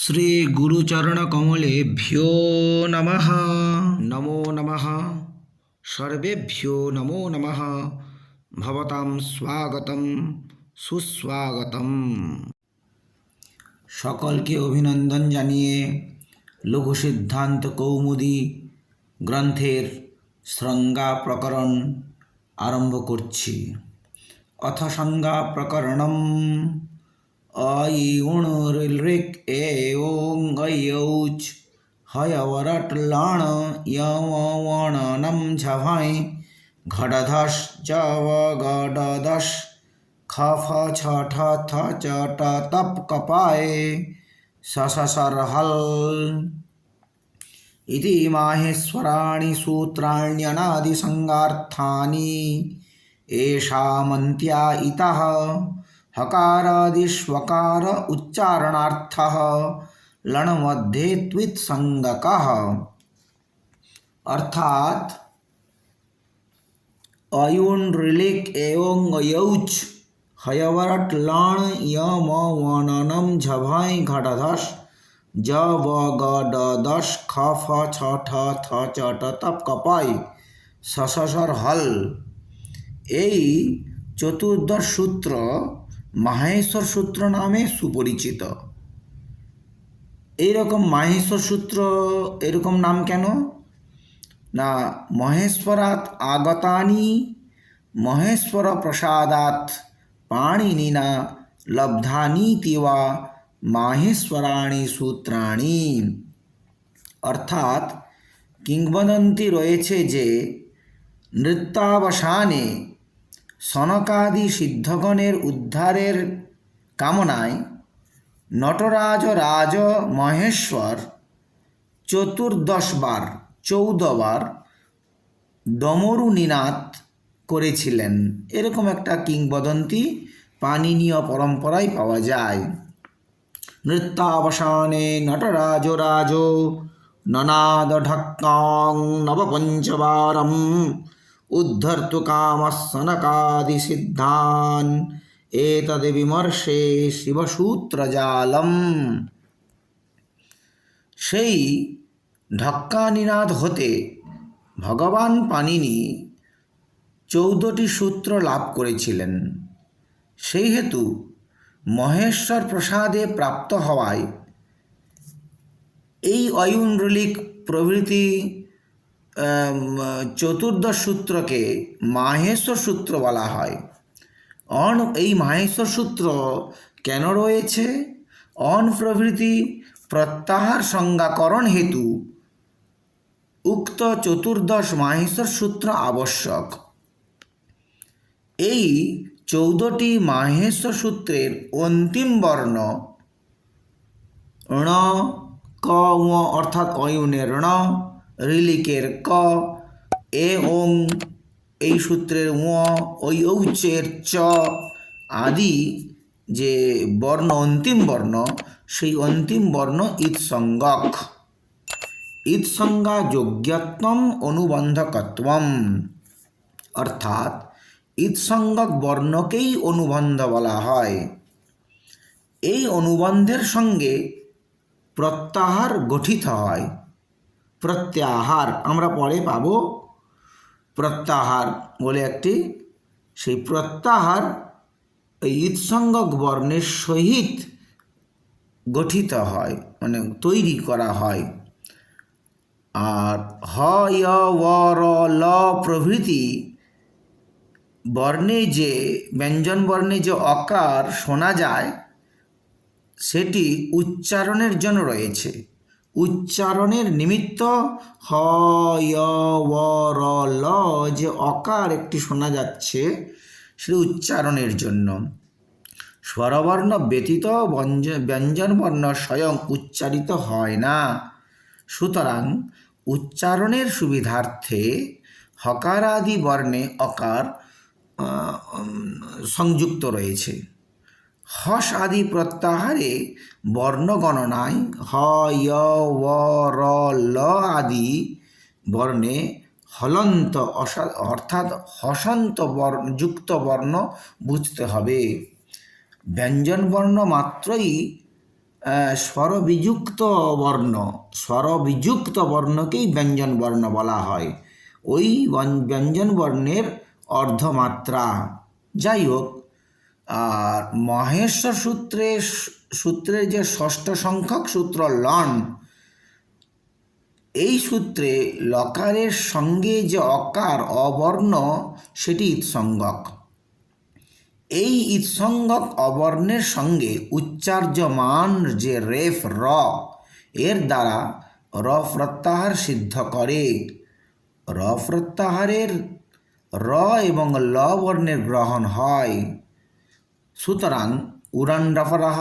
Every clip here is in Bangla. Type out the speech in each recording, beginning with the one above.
শ্রীগুরুচরণকমলেভ্যো নমঃ নমো নমঃ সর্বেভ্যো নমো নমঃ ভবতাং স্বাগতম সুস্বাগতম সকলকে অভিনন্দন জানিয়ে লঘু সিদ্ধান্ত কৌমুদি গ্রন্থের শৃঙ্গা প্রকরণ আরম্ভ করছি। অথ সংজ্ঞা প্রকরণম। आई उण रेक ए ओं ऐच हयवरट लाण यवणनं झवाय घडधश जव गडदश खाफा छाठा था चाटा तप कपाय सससर्हल इति माहेश्वराणि सूत्राण्यनादिसङ्गार्थानि एषा मन्त्या इतः। हकारादिष्वकार उच्चारणार्थः लणमध्ये त्वित्सङ्गकः अर्थात अयुण ऋलिक एवं यौच हयवरट लण यम वननम झभाई घटधस ज ब ग ड दश ख फ छ ठ थ চ ট তপ কপাই সসসর হল এই চতুর্দশ সূত্র মাহেশ্বর সূত্র নামে সুপরিচিত। এইরকম মাহেশ্বর সূত্র এরকম নাম কেন? না মহেশ্বরাত আগতানি, মহেশ্বর প্রসাদাত পাণিনিনা লব্ধানীতি বা মাহেশ্বরাণী সূত্রাণী। অর্থাৎ কিংবদন্তি রয়েছে যে, নৃত্যাবসানে সনকাদি সিদ্ধগণের উদ্ধারের কামনায় নটরাজ রাজ মহেশ্বর চতুর্দশবার চৌদবার ডমরু নিনাদ করেছিলেন। এরকম একটা কিংবদন্তি পানিনীয় পরম্পরায় পাওয়া যায়। নৃত্যাবসানে নটরাজ রাজ ননাদ ঢক্কাং নবপঞ্চবারম উদ্ধর্তু কামসনকাদি সিদ্ধান এতদ বিমর্ষে শিবসূত্রজালম। সেই ঢক্কানিনাদ হতে ভগবান পানিনি চৌদ্দটি সূত্র লাভ করেছিলেন। সেই হেতু মহেশ্বর প্রসাদে প্রাপ্ত হওয়ায় এই অয়ুন্ডলিক প্রভৃতি চতুর্দশ সূত্রকে মাহেশ্বর সূত্র বলা হয়। অন, এই মাহেশ্বর সূত্র কেন রয়েছে? অন প্রভৃতি প্রত্যাহার সংজ্ঞাকরণ হেতু উক্ত চতুর্দশ মাহেশ্বর সূত্র আবশ্যক। এই চৌদ্দটি মাহেশ্বর সূত্রের অন্তিম বর্ণ ণ, ক অর্থাৎ অয়ুনের ণ রিলিকের ক, এ ওং এই সূত্রের ও ওই ঔচের চ আদি যে বর্ণ, অন্তিম বর্ণ, সেই অন্তিম বর্ণ ইৎসঙ্গক। ইৎসঙ্গা যোগ্যত্বম অনুবন্ধকত্বম। অর্থাৎ ইৎসঙ্গক বর্ণকেই অনুবন্ধ বলা হয়। এই অনুবন্ধের সঙ্গে প্রত্যাহার গঠিত হয়। প্রত্যাহার। আমরা পরে পাব প্রত্যাহার বলে একটি, সেই প্রত্যাহার এই ইৎসঙ্গক বর্ণের সহিত গঠিত হয় মানে তৈরি করা হয়। আর হ র ল প্রভৃতি বর্ণে যে, ব্যঞ্জন বর্ণে যে অকার শোনা যায়, সেটি উচ্চারণের জন্য রয়েছে। উচ্চারণের নিমিত্ত হ র ল যে অকার একটি শোনা যাচ্ছে সেটি উচ্চারণের জন্য। স্বরবর্ণ ব্যতীত ব্যঞ্জন বর্ণ স্বয়ং উচ্চারিত হয় না। সুতরাং উচ্চারণের সুবিধার্থে হকারাদি বর্ণে অকার সংযুক্ত রয়েছে। হস আদি প্রত্যাহারে বর্ণগণনায় হ, য়, ও, র, ল আদি বর্ণে হলন্ত অর্থাৎ হসন্ত বর্ণ, যুক্ত বর্ণ বুঝতে হবে। ব্যঞ্জন বর্ণ মাত্রই স্বরবিযুক্ত বর্ণ, স্বরবিযুক্ত বর্ণকেই ব্যঞ্জন বর্ণ বলা হয়। ওই ব্যঞ্জন বর্ণের অর্ধমাত্রা। যাই হোক আর মহেশ্বর সূত্রে সূত্রের যে ষষ্ঠ সংখ্যক সূত্র লন, এই সূত্রে লকারের সঙ্গে যে অকার অবর্ণ, সেটি ইৎসঙ্গক। এই ইৎসঙ্গক অবর্ণের সঙ্গে উচ্চার্যমান যে রেফ র, এর দ্বারা র প্রত্যাহার সিদ্ধ করে। র প্রত্যাহারের র এবং ল বর্ণের গ্রহণ হয়। সুতরাং উড়ান রফরাহ,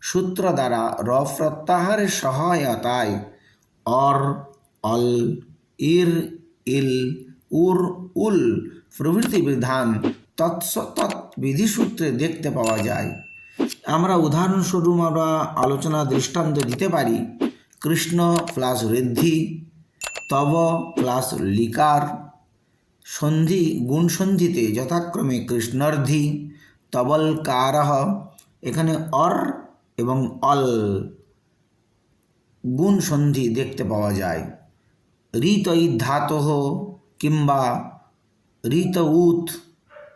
সূত্র দ্বারা র প্রত্যাহারের সহায়তায় অর, অল, ইর, ইল, উর, উল প্রভৃতি বিধান তৎস তৎ বিধিসূত্রে দেখতে পাওয়া যায়। আমরা উদাহরণস্বরূপ আমরা আলোচনা দৃষ্টান্ত দিতে পারি, কৃষ্ণ প্লাস ঋদ্ধি, তব প্লাস লিকার, সন্ধি গুণসন্ধিতে যথাক্রমে কৃষ্ণর্ধি তবল এখানে অর এবং অল গুণ সন্ধি দেখতে পাওয়া যায়। ঋত ধাতহ কিংবা ঋত উত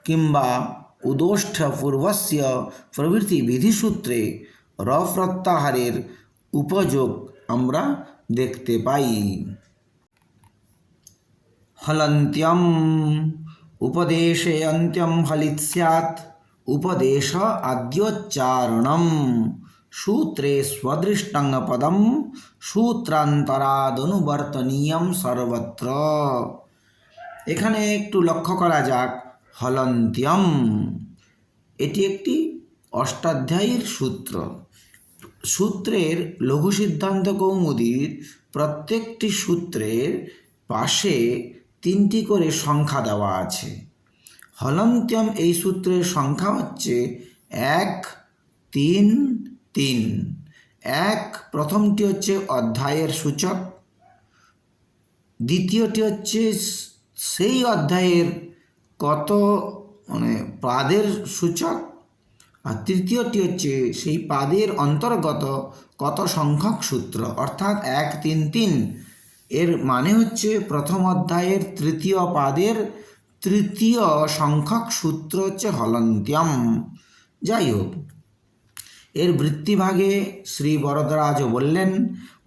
কিংবা উদোষ্ঠ পূর্বস্য প্রভৃতি বিধিসূত্রে র প্রত্যাহারের উপযোগ আমরা দেখতে পাই। হলন্ত্যম উপদেশে অন্ত্যম স্যাৎ উপদেশ আদ্যোচ্চারণম সূত্রে স্বদৃষ্টং পদম সূত্রান্তরাদনুবর্তনীয়ম সর্বত্র এখানে একটু লক্ষ্য করা যাক হলন্ত্যম এটি একটি অষ্টাধ্যায়ীর সূত্র। সূত্রের লঘু সিদ্ধান্ত কৌমুদীর প্রত্যেকটি সূত্রের পাশে তিনটি করে সংখ্যা দেওয়া আছে। হলন্ত্যম এই সূত্রের সংখ্যা হচ্ছে এক, তিন তিন। এক প্রথমটি হচ্ছে অধ্যায়ের সূচক, দ্বিতীয়টি হচ্ছে সেই অধ্যায়ের কত মানে পাদের সূচক, আর তৃতীয়টি হচ্ছে সেই পাদের অন্তর্গত কত সংখ্যক সূত্র। অর্থাৎ এক, তিন তিন। এর মানে হচ্ছে প্রথম অধ্যায়ের তৃতীয় পাদের তৃতীয় সংখ্যক সূত্র হচ্ছে হলন্ত্যম। যাই হোক, এর বৃত্তিভাগে শ্রী বরদরাজ বললেন,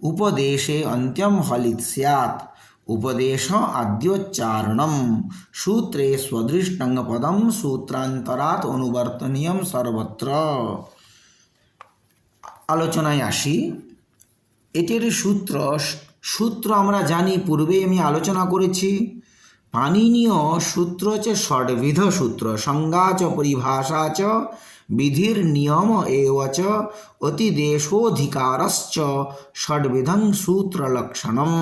উপদেশে অন্ত্যম হলিত স্যাৎ উপদেশ আদ্যোচ্চারণম, সূত্রে স্বদৃষ্টং পদম সূত্রান্তরাত অনুবর্তনীয়ম সর্বত্র। আলোচনায় আসি। এটির সূত্র সূত্র আমরা জানি পূর্বে আমি আলোচনা করেছি। পাণিনীয় সূত্র হচ্ছে ষডবিধ সূত্র, সংজ্ঞা চ পরিভাষা চ, বিধির নিয়ম এব চ, অতিদেশোধিকারশ্চ, ষডবিধং সূত্রলক্ষণম,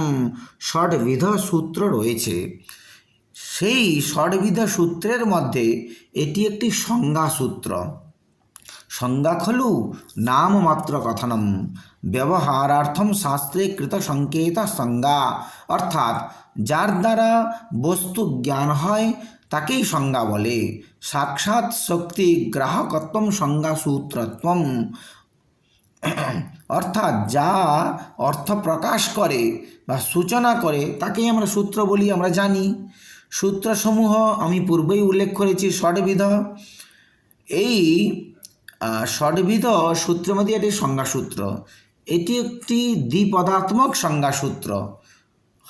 ষডবিধ সূত্র রয়েছে। সেই ষডবিধ সূত্রের মধ্যে এটি একটি সংজ্ঞা সূত্র। সংজ্ঞা খলু নামমাত্র কথনম। ব্যবহারার্থম শাস্ত্রে কৃত সংকেত সংজ্ঞা অর্থাৎ, যার দ্বারা বস্তু জ্ঞান হয়, তাকেই সংজ্ঞা বলে। সাক্ষাৎ শক্তি গ্রাহকত্বম সংজ্ঞা সূত্রত্বম। অর্থাৎ, যা অর্থ প্রকাশ করে বা সূচনা করে, তাকেই আমরা সূত্র বলি, আমরা জানি। সূত্রসমূহ আমি পূর্বেই উল্লেখ করেছি, ষডবিধ। এই ষডবিধ সূত্রের মধ্যে এটি সংজ্ঞাসূত্র। এটি একটি দ্বিপদাত্মক সংজ্ঞাসূত্র।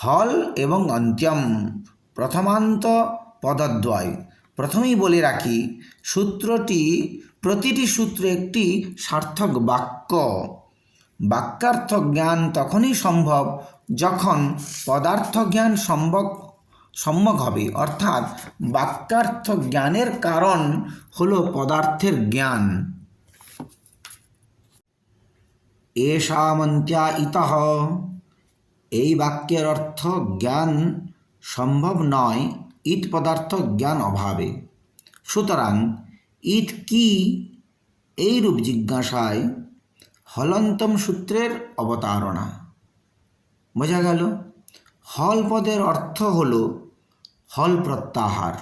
হল এবং অন্ত্যম প্রথমান্ত পদদ্বয়। প্রথমেই বলে রাখি, সূত্রটি প্রতিটি সূত্র একটি সার্থক বাক্য। বাক্যার্থ জ্ঞান তখনই সম্ভব যখন পদার্থ জ্ঞান সম্ভব, সম্যক হবে। অর্থাৎ বাক্যার্থ জ্ঞানের কারণ হলো পদার্থের জ্ঞান। এষামন্ত্যা ইতহ এই বাক্যের অর্থ জ্ঞান সম্ভব নয়, ইট পদার্থ জ্ঞান অভাবে। সুতরাং, ইট কি? এইরূপ জিজ্ঞাসায় হলন্তম সূত্রের অবতারণা। বোঝা গেল? হল পদের অর্থ হল হল প্রত্যাহার।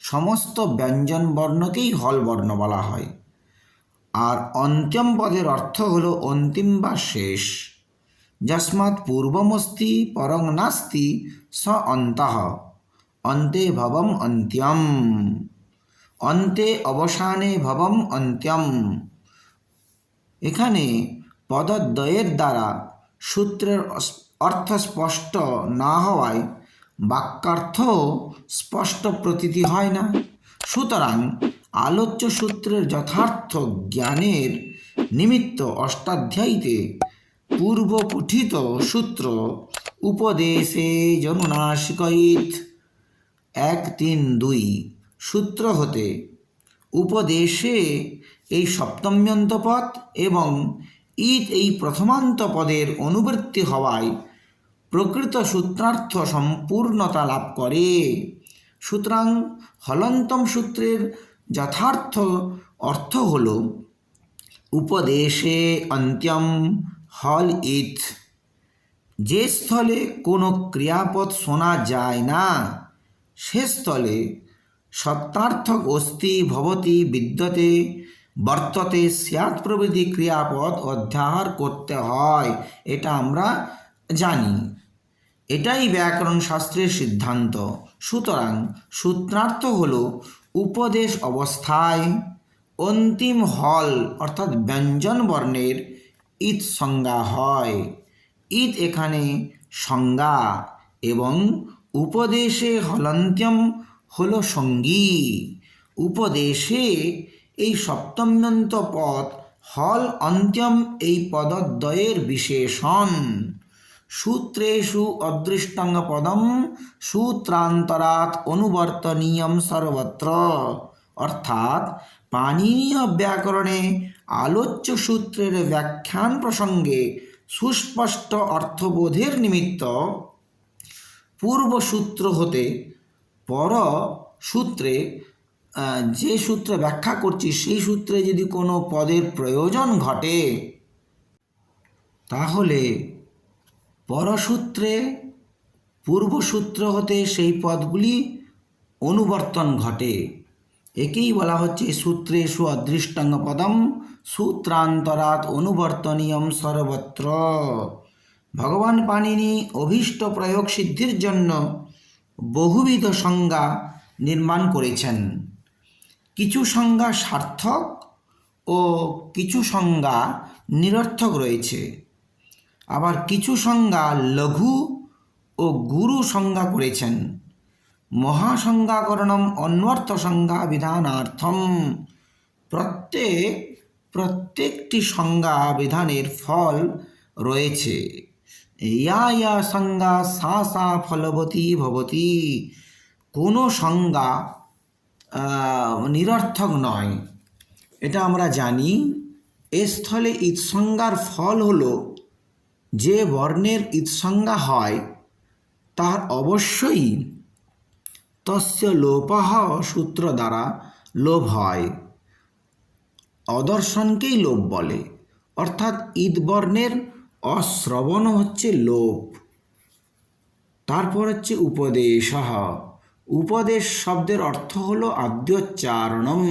সমস্ত ব্যঞ্জন বর্ণকেই হল বর্ণ বলা হয়। আর অন্ত্যম পদের অর্থ হল অন্তিম বা শেষ। যস্মাৎ পূর্বমস্তি পরং নাস্তি স অন্তঃ। অন্তে ভবম অন্ত্যম। অন্তে অবসানে ভবম অন্ত্যম। এখানে পদদ্বয়ের দ্বারা সূত্রের অর্থ স্পষ্ট না হওয়ায় বাক্যার্থ স্পষ্ট প্রতীতি হয় না। সুতরাং আলোচ্য সূত্রের যথার্থ জ্ঞানের নিমিত্ত অষ্টাধ্যায়ীতে পূর্ব পঠিত সূত্র উপদেশে জনুনাশিকইত এক তিন দুই সূত্র হতে উপদেশে এই সপ্তম্যন্ত পদ এবং ঈদ এই প্রথমান্ত পদের অনুবৃত্তি হওয়ায় প্রকৃত সূত্রার্থ সম্পূর্ণতা লাভ করে। সুতরাং হলন্তম সূত্রের যথার্থ অর্থ হল উপদেশে অন্ত্যম হল ইথ। যে স্থলে কোনো ক্রিয়াপদ শোনা যায় না, সে স্থলে সত্যার্থক অস্তি ভবতি বিদ্যতে বর্ততে স্যাৎ প্রভৃতি ক্রিয়াপদ অধ্যাহার করতে হয়, এটা আমরা জানি। এটাই ব্যাকরণ শাস্ত্রের সিদ্ধান্ত। সুতরাং সূত্রার্থ হল উপদেশ অবস্থায় অন্তিম হল, অর্থাৎ ব্যঞ্জন বর্ণের ঈদ সংজ্ঞা হয়। ঈদ এখানে সংজ্ঞা এবং উপদেশে হলন্ত্যম হল সঙ্গী। উপদেশে এই সপ্তম্যন্ত পদ, হল অন্ত্যম এই পদদ্বয়ের বিশেষণ। সূত্রেষু অদৃষ্টং পদম সূত্রান্তরাৎ অনুবর্তনীয়ম সর্বত্র। অর্থাৎ পাণিনীয় ব্যাকরণে আলোচ্য সূত্রের ব্যাখ্যান প্রসঙ্গে সুস্পষ্ট অর্থবোধের নিমিত্ত পূর্ব সূত্র হতে পর সূত্রে যে সূত্র ব্যাখ্যা করছি, সেই সূত্রে যদি কোনো পদের প্রয়োজন ঘটে, তাহলে পরসূত্রে পূর্বসূত্র হতে সেই পদগুলি অনুবর্তন ঘটে। একেই বলা হচ্ছে সূত্রে সু অদৃষ্টাঙ্গ পদম, সূত্রান্তরাত অনুবর্তনীয়ম সর্বত্র। ভগবান পাণিনি অভীষ্ট প্রয়োগ সিদ্ধির জন্য বহুবিধ সংজ্ঞা নির্মাণ করেছেন। কিছু সংজ্ঞা সার্থক ও কিছু সংজ্ঞা নিরর্থক রয়েছে। আবার কিছু সংজ্ঞা লঘু ও গুরু সংজ্ঞা করেছেন। মহাসংজ্ঞাকরণম অন্বর্থ সংজ্ঞা বিধানার্থম। প্রত্যেক, প্রত্যেকটি সংজ্ঞা বিধানের ফল রয়েছে। ইয়া ইয়া সংজ্ঞা সা সা ফলবতী ভবতি। কোনো সংজ্ঞা নিরর্থক নয়। এটা আমরা জানি। এ স্থলে ঈদসংজ্ঞার ফল হলো যে বর্ণের ঈদসংজ্ঞা হয় তার অবশ্যই তস্য লোপাহ সূত্র দ্বারা লোভ হয়। অদর্শনকেই লোভ বলে। অর্থাৎ ঈদ বর্ণের অশ্রবণ হচ্ছে লোভ তারপর হচ্ছে উপদেশ। উপদেশ শব্দের অর্থ হল আদ্যোচ্চারণম।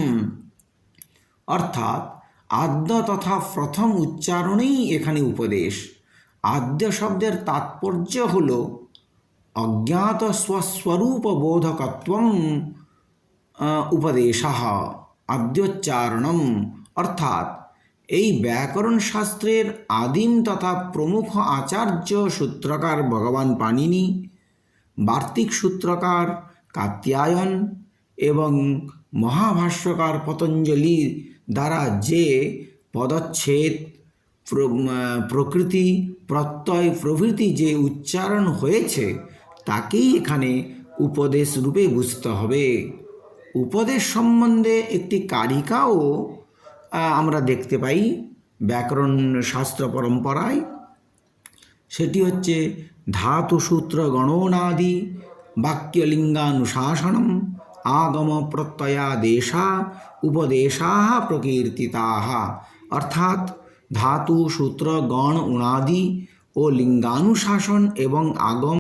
অর্থাৎ আদ্য তথা প্রথম উচ্চারণেই এখানে উপদেশ। আদ্য শব্দের তাৎপর্য হল অজ্ঞাত স্বস্বরূপ বোধকত্বম উপদেশ আদ্যোচ্চারণম অর্থাৎ এই ব্যাকরণ শাস্ত্রের আদিম তথা প্রমুখ আচার্য সূত্রকার ভগবান পাণিনি, বার্তিক সূত্রকার কাত্যায়ন এবং মহাভাষ্যকার পতঞ্জলি দ্বারা যে পদচ্ছেদ প্রকৃতি প্রত্যয় প্রভৃতি যে উচ্চারণ হয়েছে, তাকেই এখানে উপদেশ রূপে বুঝতে হবে। উপদেশ সম্বন্ধে একটি কারিকাও আমরা দেখতে পাই ব্যাকরণ শাস্ত্র পরম্পরায়। সেটি হচ্ছে ধাতুসূত্র গণনাদি, বাক্যলিঙ্গানুশাসনম, আগম প্রত্যয়াদেশা, উপদেশা প্রকীর্তিতা। অর্থাৎ ধাতু সূত্র গণ উনাদি ও লিঙ্গানুশাসন এবং আগম